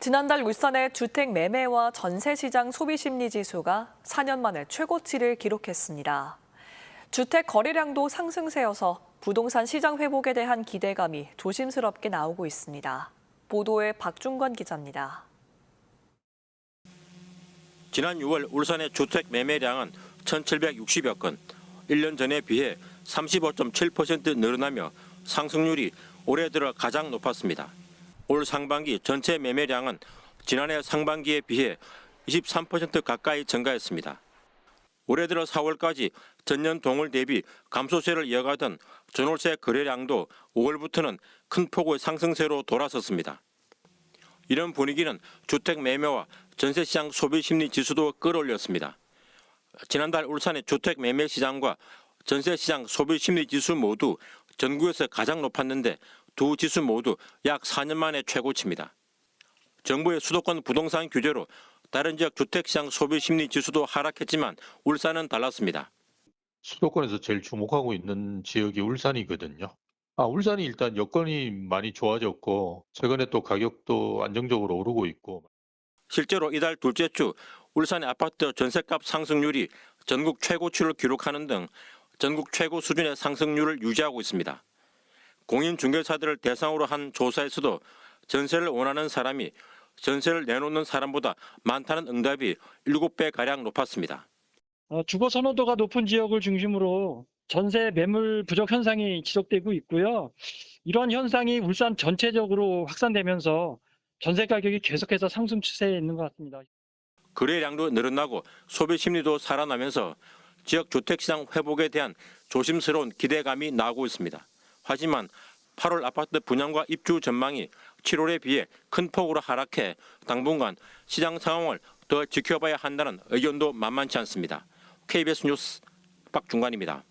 지난달 울산의 주택 매매와 전세 시장 소비 심리 지수가 4년 만에 최고치를 기록했습니다. 주택 거래량도 상승세여서 부동산 시장 회복에 대한 기대감이 조심스럽게 나오고 있습니다. 보도에 박중관 기자입니다. 지난 6월 울산의 주택 매매량은 1,760여 건, 1년 전에 비해 35.7% 늘어나며 상승률이 올해 들어 가장 높았습니다. 올 상반기 전체 매매량은 지난해 상반기에 비해 23% 가까이 증가했습니다. 올해 들어 4월까지 전년 동월 대비 감소세를 이어가던 전월세 거래량도 5월부터는 큰 폭의 상승세로 돌아섰습니다. 이런 분위기는 주택 매매와 전세 시장 소비 심리 지수도 끌어올렸습니다. 지난달 울산의 주택 매매 시장과 전세 시장 소비 심리 지수 모두 전국에서 가장 높았는데 두 지수 모두 약 4년 만에 최고치입니다. 정부의 수도권 부동산 규제로 다른 지역 주택 시장 소비 심리 지수도 하락했지만 울산은 달랐습니다. 수도권에서 제일 주목하고 있는 지역이 울산이거든요. 아, 울산이 일단 여건이 많이 좋아졌고, 최근에 또 가격도 안정적으로 오르고 있고, 실제로 이달 둘째 주 울산의 아파트 전세값 상승률이 전국 최고치를 기록하는 등 전국 최고 수준의 상승률을 유지하고 있습니다. 공인중개사들을 대상으로 한 조사에서도 전세를 원하는 사람이 전세를 내놓는 사람보다 많다는 응답이 7배가량 높았습니다. 어, 주거 선호도가 높은 지역을 중심으로 전세 매물 부족 현상이 지속되고 있고요. 이런 현상이 울산 전체적으로 확산되면서 전세 가격이 계속해서 상승 추세에 있는 것 같습니다. 거래량도 늘어나고 소비 심리도 살아나면서 지역 주택시장 회복에 대한 조심스러운 기대감이 나오고 있습니다. 하지만 8월 아파트 분양과 입주 전망이 7월에 비해 큰 폭으로 하락해 당분간 시장 상황을 더 지켜봐야 한다는 의견도 만만치 않습니다. KBS 뉴스 박중관입니다.